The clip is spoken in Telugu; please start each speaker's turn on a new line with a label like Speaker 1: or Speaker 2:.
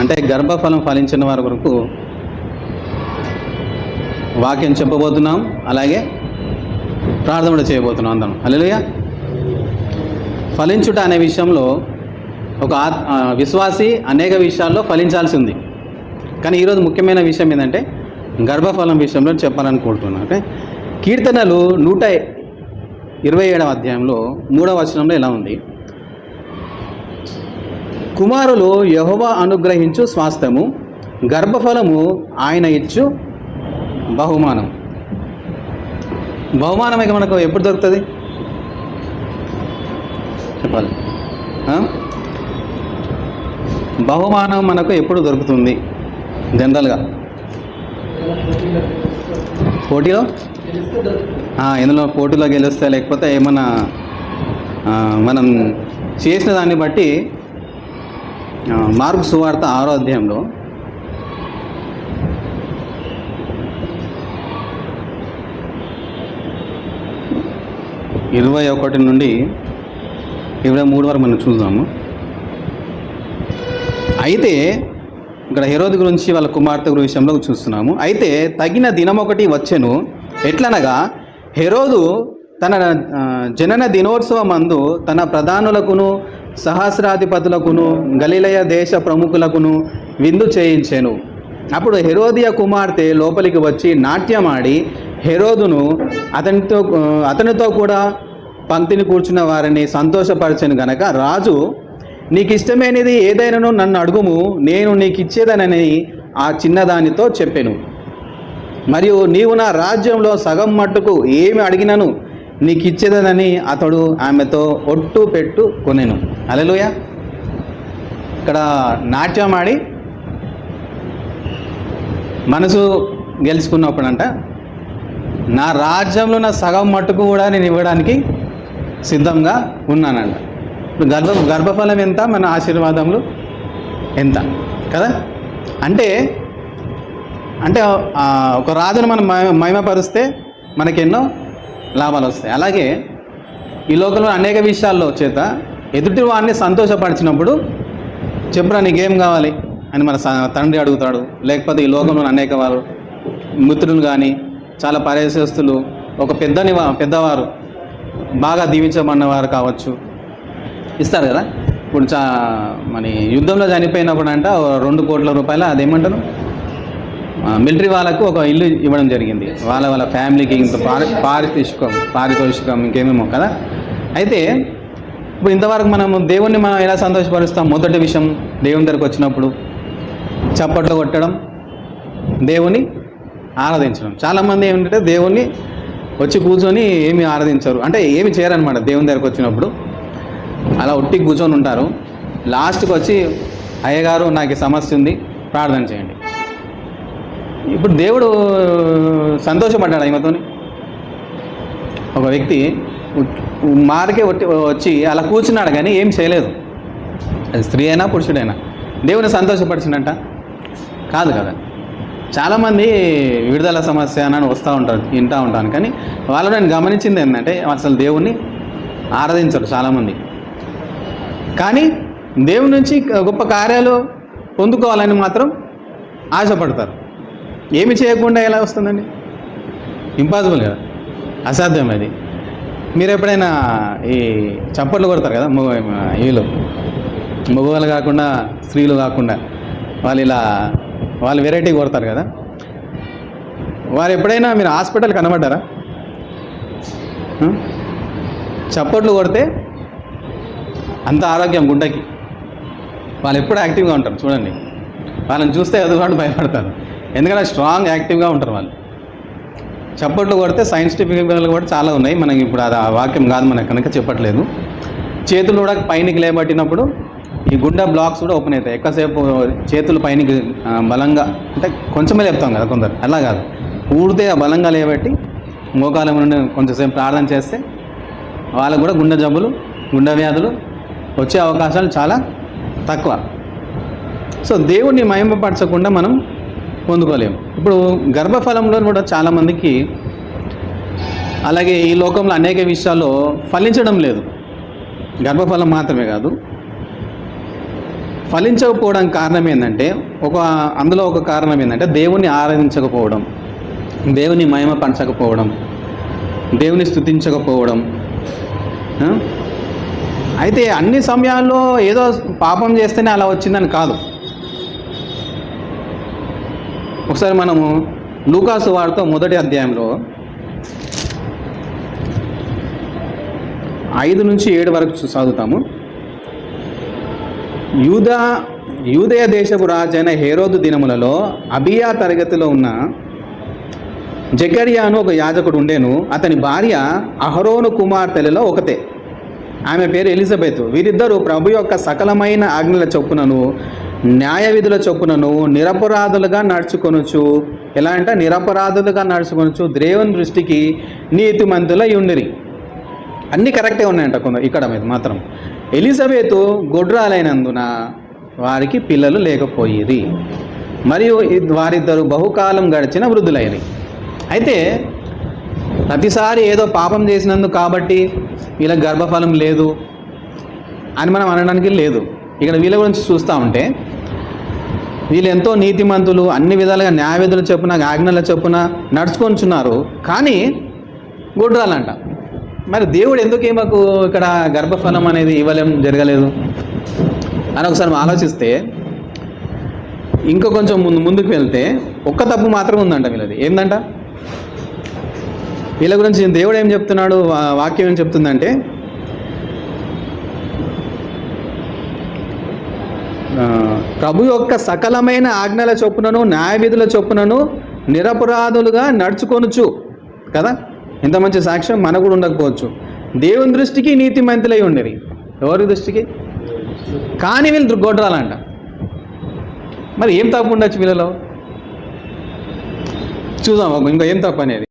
Speaker 1: అంటే గర్భఫలం ఫలించిన వారి వరకు వాక్యం చెప్పబోతున్నాం. అలాగే ప్రార్థన కూడా చేయబోతున్నాం అందరం. అల్లెలుయ ఫలించుట అనే విషయంలో ఒక ఆత్- విశ్వాసి అనేక విషయాల్లో ఫలించాల్సి ఉంది కానీ ఈరోజు ముఖ్యమైన విషయం ఏంటంటే గర్భఫలం విషయంలో చెప్పాలనుకుంటున్నాను అంటే కీర్తనలు నూట ఇరవై ఏడవ అధ్యాయంలో మూడవ వచనంలో ఇలా ఉంది. కుమారులు యహోవా అనుగ్రహించు స్వాస్థ్యము గర్భఫలము ఆయన ఇచ్చు బహుమానం. బహుమానం ఇక మనకు? ఎప్పుడు దొరుకుతుంది? చెప్పాలి. బహుమానం మనకు ఎప్పుడు దొరుకుతుంది? జనరల్గా. పోటీలో? ఇందులో పోటీలో గెలిస్తే లేకపోతే ఏమన్నా మనం చేసిన దాన్ని బట్టి మార్పు సువార్త ఆరో అధ్యాయంలో. ఇరవై ఒకటి నుండి ఇరవై మూడు వరకు మనం చూద్దాము. అయితే ఇక్కడ హెరోది గురించి వాళ్ళ కుమార్తె గురి విషయంలో చూస్తున్నాము. అయితే తగిన దినం ఒకటి వచ్చెను. ఎట్లనగా హెరోదు తన జనన దినోత్సవం మందు తన ప్రధానులకును సహస్రాధిపతులకును గలిలయ దేశ ప్రముఖులకును విందు చేయించెను. అప్పుడు హెరోదియ కుమార్తె లోపలికి వచ్చి నాట్యమాడి హెరోదును అతనితో అతనితో కూడా పంక్తిని కూర్చున్న వారిని సంతోషపరచను గనక రాజు నీకు ఇష్టమైనది ఏదైనాను నన్ను అడుగుము నేను నీకు ఇచ్చేదనని ఆ చిన్నదానితో చెప్పెను. మరియు నీవు నా రాజ్యంలో సగం మట్టుకు ఏమి అడిగినను? నీకు ఇచ్చేదనని అతడు ఆమెతో ఒట్టు పెట్టు కొనెను. అలెలుయ ఇక్కడ నాట్యం ఆడి మనసు గెలుచుకున్నప్పుడంట నా రాజ్యంలో నా సగం మట్టుకు కూడా నేను ఇవ్వడానికి సిద్ధంగా ఉన్నానంట. ఇప్పుడు గర్భ గర్భఫలం ఎంత మన ఆశీర్వాదములు? ఎంత? కదా? అంటే అంటే ఒక రాజును మనం మహిమపరిస్తే మనకెన్నో లాభాలు వస్తాయి. అలాగే ఈ లోకంలో అనేక విషయాల్లో చేత ఎదుటి వాడిని సంతోషపరిచినప్పుడు చెప్పురా నీకేం కావాలి అని మన తండ్రి అడుగుతాడు. లేకపోతే ఈ లోకంలో అనేక వారు మిత్రులు కానీ చాలా పరిశస్తులు ఒక పెద్దని పెద్దవారు బాగా దీవించబడినవారు కావచ్చు. ఇస్తారు కదా? ఇప్పుడు చా మన యుద్ధంలో చనిపోయినప్పుడు అంట రెండు కోట్ల రూపాయలు అదేమంటారు? మిలిటరీ వాళ్ళకు ఒక ఇల్లు ఇవ్వడం జరిగింది. వాళ్ళ వాళ్ళ ఫ్యామిలీకి ఇంత పారి పారితోషికం పారితోషికం ఇంకేమేమో కదా. అయితే ఇప్పుడు ఇంతవరకు మనం దేవుణ్ణి మనం ఎలా సంతోషపరుస్తాం? మొదటి విషయం దేవుని దగ్గరకు వచ్చినప్పుడు చప్పట్లు కొట్టడం దేవుని ఆరాధించడం. చాలామంది ఏమిటంటే దేవుణ్ణి వచ్చి కూర్చొని ఏమి ఆరాధించరు. అంటే ఏమి చేయరనమాట దేవుని దగ్గరకు వచ్చినప్పుడు. అలా ఒట్టి కూర్చొని ఉంటారు. లాస్ట్కి వచ్చి అయ్యగారు నాకు సమస్య ఉంది ప్రార్థన చేయండి. ఇప్పుడు దేవుడు సంతోషపడ్డాడు ఈమెతోని ఒక వ్యక్తి మారకే వచ్చి అలా కూర్చున్నాడు కానీ ఏం చేయలేదు. అది స్త్రీ అయినా పురుషుడైనా. దేవుని సంతోషపరిచినట్ట కాదు కదా. చాలామంది విడుదల సమస్య అని వస్తూ ఉంటారు వింటూ ఉంటాను కానీ వాళ్ళు నేను గమనించింది ఏంటంటే అసలు దేవుణ్ణి ఆరాధించరు చాలామంది. కానీ దేవుని నుంచి గొప్ప కార్యాలు పొందుకోవాలని మాత్రం ఆశపడతారు. ఏమి చేయకుండా ఎలా వస్తుందండి? ఇంపాసిబుల్ కదా. అసాధ్యం అది. మీరు ఎప్పుడైనా ఈ చప్పట్లు కొడతారు కదా మగ వీళ్ళు మగవాళ్ళు కాకుండా స్త్రీలు కాకుండా వాళ్ళు ఇలా వాళ్ళు వెరైటీ కొడతారు కదా. వారు ఎప్పుడైనా మీరు హాస్పిటల్ కనబడ్డారా? చప్పట్లు కొడితే అంత ఆరోగ్యం గుండెకి. వాళ్ళు ఎప్పుడు యాక్టివ్గా ఉంటారు చూడండి. వాళ్ళని చూస్తే ఎదుగుబాటు భయపడతారు. ఎందుకంటే స్ట్రాంగ్ యాక్టివ్గా ఉంటారు వాళ్ళు. చప్పట్లు కొడితే సైంటిఫిక్ కూడా చాలా ఉన్నాయి. మనం ఇప్పుడు అది ఆ వాక్యం కాదు మనకు కనుక చెప్పట్లేదు. చేతులు కూడా పైనకి లేబట్టినప్పుడు ఈ గుండె బ్లాక్స్ కూడా ఓపెన్ అవుతాయి. ఎక్కువసేపు చేతులు పైనకి బలంగా అంటే కొంచెమే లేపుతాం కదా కొందరు. అలా కాదు. ఊడితే ఆ బలంగా లేబట్టి మోకాలం నుండి కొంచెంసేపు ప్రార్థన చేస్తే వాళ్ళకు కూడా గుండె జబ్బులు గుండె వ్యాధులు వచ్చే అవకాశాలు చాలా తక్కువ. సో దేవుణ్ణి మహిమపరచకుండా మనం పొందుకోలేము. ఇప్పుడు గర్భఫలంలో కూడా చాలామందికి అలాగే ఈ లోకంలో అనేక విషయాల్లో ఫలించడం లేదు. గర్భఫలం మాత్రమే కాదు. ఫలించకపోవడానికి కారణం ఏంటంటే ఒక అందులో ఒక కారణం ఏంటంటే దేవుణ్ణి ఆరాధించకపోవడం దేవుని మహిమ పంచకపోవడం దేవుని స్థుతించకపోవడం అయితే అన్ని సమయాల్లో ఏదో పాపం చేస్తేనే అలా వచ్చిందని కాదు. ఒకసారి మనము లూకాసు వార్త మొదటి అధ్యాయంలో ఐదు నుంచి ఏడు వరకు చదువుతాము యూదా యూదయ దేశపు రాజైన హేరోదు దినములలో అబియా తరగతిలో ఉన్న జకరియాను ఒక యాజకుడు ఉండేను. అతని భార్య అహరోను కుమార్తెలలో ఒకతే. ఆమె పేరు ఎలిజబెత్. వీరిద్దరూ ప్రభు యొక్క సకలమైన ఆజ్ఞల చొప్పునను న్యాయ విధుల చొప్పునను నిరపరాధులుగా నడుచుకొనొచ్చు ఎలా అంటే నిరపరాధులుగా నడుచుకొనొచ్చు దేవుని దృష్టికి నీతిమంతులై ఉండిరి. అన్నీ కరెక్టే ఉన్నాయంట కొంత ఇక్కడ మీద మాత్రం. ఎలిజబెత్ గొడ్రాలైనందున వారికి పిల్లలు లేకపోయేది మరియు వారిద్దరు బహుకాలం గడిచిన వృద్ధులైనవి అయితే ప్రతిసారి ఏదో పాపం చేసినందుకు కాబట్టి వీళ్ళకి గర్భఫలం లేదు అని మనం అనడానికి లేదు. ఇక్కడ వీళ్ళ గురించి చూస్తూ ఉంటే వీళ్ళు ఎంతో నీతిమంతులు అన్ని విధాలుగా న్యాయవిధులు చొప్పున ఆజ్ఞల చొప్పున నడుచుకొంచున్నారు. కానీ గుడ్రాలంట. మరి దేవుడు ఎందుకు మాకు ఇక్కడ గర్భఫలం అనేది ఇవ్వలేం జరగలేదు? అని ఒకసారి ఆలోచిస్తే ఇంకా కొంచెం ముందు ముందుకు వెళ్తే ఒక్క తప్పు మాత్రం ఉందంట వీళ్ళది. ఏందంట? వీళ్ళ గురించి దేవుడు ఏం చెప్తున్నాడు? వాక్యం ఏం చెప్తుందంటే ప్రభు యొక్క సకలమైన ఆజ్ఞల చొప్పునను న్యాయవిధుల చొప్పునను నిరపరాధులుగా నడుచుకొనుచు కదా? ఇంత మంచి సాక్ష్యం మనకు కూడా ఉండకపోవచ్చు. దేవుని దృష్టికి నీతి మంతులై ఉండేది ఎవరి దృష్టికి? కానీ వీళ్ళు గొడ్రాలంట. మరి ఏం తప్పు ఉండొచ్చు వీళ్ళలో? చూద్దాం ఇంకా ఏం తప్పు అనేది?